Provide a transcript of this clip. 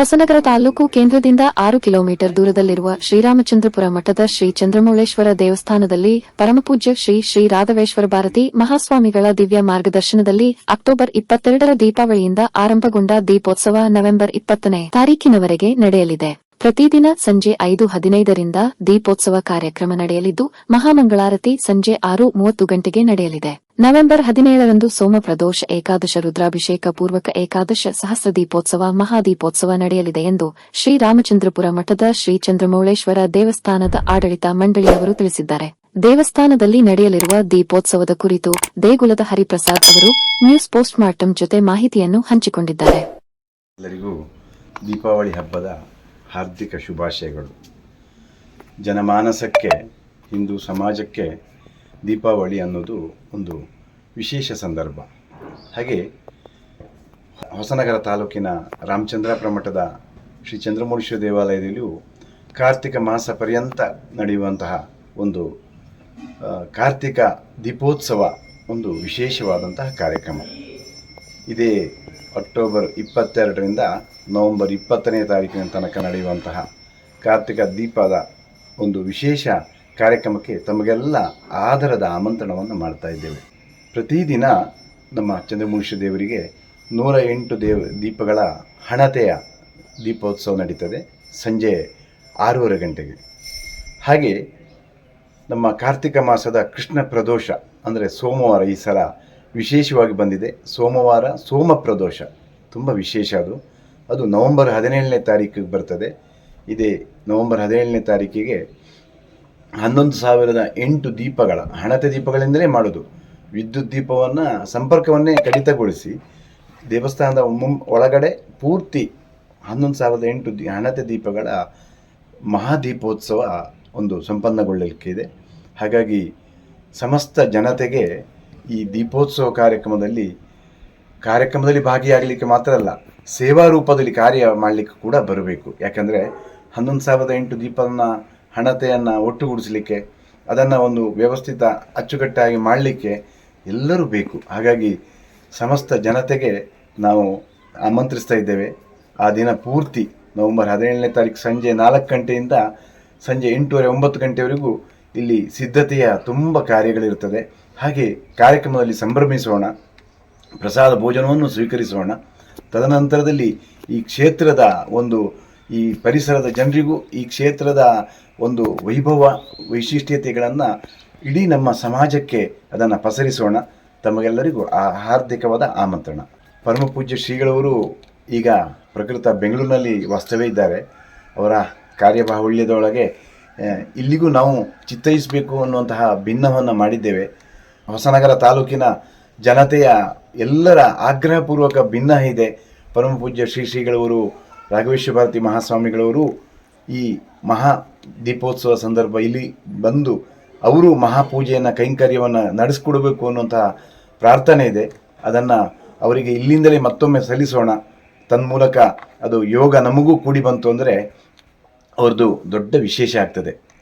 ಹೊಸನಗರ ತಾಲೂಕು ಕೇಂದ್ರದಿಂದ ಆರು ಕಿಲೋಮೀಟರ್ ದೂರದಲ್ಲಿರುವ ಶ್ರೀರಾಮಚಂದ್ರಪುರ ಮಠದ ಶ್ರೀ ಚಂದ್ರಮೌಳೇಶ್ವರ ದೇವಸ್ಥಾನದಲ್ಲಿ ಪರಮಪೂಜ್ಯ ಶ್ರೀ ಶ್ರೀ ರಾಘವೇಶ್ವರ ಭಾರತಿ ಮಹಾಸ್ವಾಮಿಗಳ ದಿವ್ಯ ಮಾರ್ಗದರ್ಶನದಲ್ಲಿ ಅಕ್ಟೋಬರ್ ಇಪ್ಪತ್ತೆರಡರ ದೀಪಾವಳಿಯಿಂದ ಆರಂಭಗೊಂಡ ದೀಪೋತ್ಸವ ನವೆಂಬರ್ ಇಪ್ಪತ್ತನೇ ತಾರೀಕಿನವರೆಗೆ ನಡೆಯಲಿದೆ. ಪ್ರತಿದಿನ ಸಂಜೆ ಐದು ಹದಿನೈದರಿಂದ ದೀಪೋತ್ಸವ ಕಾರ್ಯಕ್ರಮ ನಡೆಯಲಿದ್ದು, ಮಹಾಮಂಗಳಾರತಿ ಸಂಜೆ ಆರು ಮೂವತ್ತು ಗಂಟೆಗೆ ನಡೆಯಲಿದೆ. ನವೆಂಬರ್ ಹದಿನೇಳರಂದು ಸೋಮ ಪ್ರದೋಷ ಏಕಾದಶ ರುದ್ರಾಭಿಷೇಕ ಪೂರ್ವಕ ಏಕಾದಶ ಸಹಸ್ರ ದೀಪೋತ್ಸವ ಮಹಾದೀಪೋತ್ಸವ ನಡೆಯಲಿದೆ ಎಂದು ಶ್ರೀರಾಮಚಂದ್ರಪುರ ಮಠದ ಶ್ರೀ ಚಂದ್ರಮೌಳೇಶ್ವರ ದೇವಸ್ಥಾನದ ಆಡಳಿತ ಮಂಡಳಿಯವರು ತಿಳಿಸಿದ್ದಾರೆ. ದೇವಸ್ಥಾನದಲ್ಲಿ ನಡೆಯಲಿರುವ ದೀಪೋತ್ಸವದ ಕುರಿತು ದೇಗುಲದ ಹರಿಪ್ರಸಾದ್ ಅವರು ನ್ಯೂಸ್ ಪೋಸ್ಟ್ ಮಾರ್ಟಂ ಜೊತೆ ಮಾಹಿತಿಯನ್ನು ಹಂಚಿಕೊಂಡಿದ್ದಾರೆ. ಎಲ್ಲರಿಗೂ ದೀಪಾವಳಿ ಹಬ್ಬದ ಹಾರ್ದಿಕ ಶುಭಾಶಯಗಳು. ಜನಮಾನಸಕ್ಕೆ, ಹಿಂದೂ ಸಮಾಜಕ್ಕೆ ದೀಪಾವಳಿ ಅನ್ನೋದು ಒಂದು ವಿಶೇಷ ಸಂದರ್ಭ. ಹಾಗೆ ಹೊಸನಗರ ತಾಲೂಕಿನ ರಾಮಚಂದ್ರಾಪುರ ಮಠದ ಶ್ರೀ ಚಂದ್ರಮೂರ್ಷ ದೇವಾಲಯದಲ್ಲಿಯೂ ಕಾರ್ತಿಕ ಮಾಸ ಪರ್ಯಂತ ನಡೆಯುವಂತಹ ಒಂದು ಕಾರ್ತಿಕ ದೀಪೋತ್ಸವ ಒಂದು ವಿಶೇಷವಾದಂತಹ ಕಾರ್ಯಕ್ರಮ. ಇದೇ ಅಕ್ಟೋಬರ್ ಇಪ್ಪತ್ತೆರಡರಿಂದ ನವೆಂಬರ್ ಇಪ್ಪತ್ತನೇ ತಾರೀಕಿನ ತನಕ ನಡೆಯುವಂತಹ ಕಾರ್ತಿಕ ದೀಪದ ಒಂದು ವಿಶೇಷ ಕಾರ್ಯಕ್ರಮಕ್ಕೆ ತಮಗೆಲ್ಲ ಆದರದ ಆಮಂತ್ರಣವನ್ನು ಮಾಡ್ತಾ ಇದ್ದೇವೆ. ಪ್ರತಿದಿನ ನಮ್ಮ ಚಂದ್ರಮೂಷ ದೇವರಿಗೆ ನೂರ ಎಂಟು ದೇವ ದೀಪಗಳ ಹಣತೆಯ ದೀಪೋತ್ಸವ ನಡೀತದೆ ಸಂಜೆ ಆರೂವರೆ ಗಂಟೆಗೆ. ಹಾಗೆ ನಮ್ಮ ಕಾರ್ತಿಕ ಮಾಸದ ಕೃಷ್ಣ ಪ್ರದೋಷ ಅಂದರೆ ಸೋಮವಾರ ಈ ಸಲ ವಿಶೇಷವಾಗಿ ಬಂದಿದೆ. ಸೋಮವಾರ ಸೋಮ ಪ್ರದೋಷ. ತುಂಬ ವಿಶೇಷ ಅದು. ಅದು ನವಂಬರ್ ಹದಿನೇಳನೇ ತಾರೀಕಿಗೆ ಬರ್ತದೆ. ಇದೇ ನವಂಬರ್ ಹದಿನೇಳನೇ ತಾರೀಕಿಗೆ ಹನ್ನೊಂದು ಸಾವಿರದ ಎಂಟು ದೀಪಗಳ, ಹಣತೆ ದೀಪಗಳಿಂದಲೇ ಮಾಡೋದು. ವಿದ್ಯುತ್ ದೀಪವನ್ನು ಸಂಪರ್ಕವನ್ನೇ ಕಡಿತಗೊಳಿಸಿ ದೇವಸ್ಥಾನದ ಮುಂ, ಒಳಗಡೆ ಪೂರ್ತಿ ಹನ್ನೊಂದು ಸಾವಿರದ ಎಂಟು ದಿ, ಹಣತೆ ದೀಪಗಳ ಮಹಾದೀಪೋತ್ಸವ ಒಂದು ಸಂಪನ್ನಗೊಳ್ಳಲಿಕ್ಕಿದೆ. ಹಾಗಾಗಿ ಸಮಸ್ತ ಜನತೆಗೆ ಈ ದೀಪೋತ್ಸವ ಕಾರ್ಯಕ್ರಮದಲ್ಲಿ ಕಾರ್ಯಕ್ರಮದಲ್ಲಿ ಭಾಗಿಯಾಗಲಿಕ್ಕೆ ಮಾತ್ರ ಅಲ್ಲ, ಸೇವಾ ರೂಪದಲ್ಲಿ ಕಾರ್ಯ ಮಾಡಲಿಕ್ಕೆ ಕೂಡ ಬರಬೇಕು. ಯಾಕಂದರೆ ಹನ್ನೊಂದು ಸಾವಿರದ ಎಂಟು ದೀಪವನ್ನು, ಹಣತೆಯನ್ನು ಒಟ್ಟುಗೂಡಿಸಲಿಕ್ಕೆ, ಅದನ್ನು ಒಂದು ವ್ಯವಸ್ಥಿತ ಅಚ್ಚುಕಟ್ಟಾಗಿ ಮಾಡಲಿಕ್ಕೆ ಎಲ್ಲರೂ ಬೇಕು. ಹಾಗಾಗಿ ಸಮಸ್ತ ಜನತೆಗೆ ನಾವು ಆಮಂತ್ರಿಸ್ತಾ ಇದ್ದೇವೆ. ಆ ದಿನ ಪೂರ್ತಿ ನವೆಂಬರ್ ಹದಿನೇಳನೇ ತಾರೀಕು ಸಂಜೆ ನಾಲ್ಕು ಗಂಟೆಯಿಂದ ಸಂಜೆ ಎಂಟೂವರೆ ಒಂಬತ್ತು ಗಂಟೆವರೆಗೂ ಇಲ್ಲಿ ಸಿದ್ಧತೆಯ ತುಂಬ ಕಾರ್ಯಗಳಿರ್ತದೆ ಹಾಗೆ ಕಾರ್ಯಕ್ರಮದಲ್ಲಿ ಸಂಭ್ರಮಿಸೋಣ, ಪ್ರಸಾದ ಭೋಜನವನ್ನು ಸ್ವೀಕರಿಸೋಣ. ತದನಂತರದಲ್ಲಿ ಈ ಕ್ಷೇತ್ರದ ಒಂದು, ಈ ಪರಿಸರದ ಜನರಿಗೂ ಈ ಕ್ಷೇತ್ರದ ಒಂದು ವೈಭವ, ವೈಶಿಷ್ಟ್ಯತೆಗಳನ್ನು ಇಡೀ ನಮ್ಮ ಸಮಾಜಕ್ಕೆ ಅದನ್ನು ಪಸರಿಸೋಣ. ತಮಗೆಲ್ಲರಿಗೂ ಆ ಹಾರ್ದಿಕವಾದ ಆಮಂತ್ರಣ. ಪರಮ ಪೂಜ್ಯ ಶ್ರೀಗಳವರು ಈಗ ಪ್ರಕೃತ ಬೆಂಗಳೂರಿನಲ್ಲಿ ವಾಸ್ತವ್ಯ ಇದ್ದಾರೆ. ಅವರ ಕಾರ್ಯಬಾಹುಳ್ಯದೊಳಗೆ ಇಲ್ಲಿಗೂ ನಾವು ಚಿತ್ತೈಸಬೇಕು ಅನ್ನುವಂತಹ ಭಿನ್ನವನ್ನು ಮಾಡಿದ್ದೇವೆ. ಹೊಸನಗರ ತಾಲೂಕಿನ ಜನತೆಯ ಎಲ್ಲರ ಆಗ್ರಹಪೂರ್ವಕ ಭಿನ್ನ ಇದೆ. ಪರಮ ಪೂಜ್ಯ ಶ್ರೀ ಶ್ರೀಗಳವರು, ರಾಘವೇಶ್ವರ ಭಾರತಿ ಮಹಾಸ್ವಾಮಿಗಳವರು ಈ ಮಹಾ ದೀಪೋತ್ಸವ ಸಂದರ್ಭ ಇಲ್ಲಿ ಬಂದು ಅವರು ಮಹಾಪೂಜೆಯನ್ನು ಕೈಂಕರ್ಯವನ್ನು ನಡೆಸ್ಕೊಡ್ಬೇಕು ಅನ್ನುವಂತಹ ಪ್ರಾರ್ಥನೆ ಇದೆ. ಅದನ್ನು ಅವರಿಗೆ ಇಲ್ಲಿಂದಲೇ ಮತ್ತೊಮ್ಮೆ ಸಲ್ಲಿಸೋಣ. ತನ್ಮೂಲಕ ಅದು ಯೋಗ ನಮಗೂ ಕೂಡಿ ಬಂತು ಅಂದರೆ ಅವ್ರದ್ದು ದೊಡ್ಡ ವಿಶೇಷ ಆಗ್ತದೆ.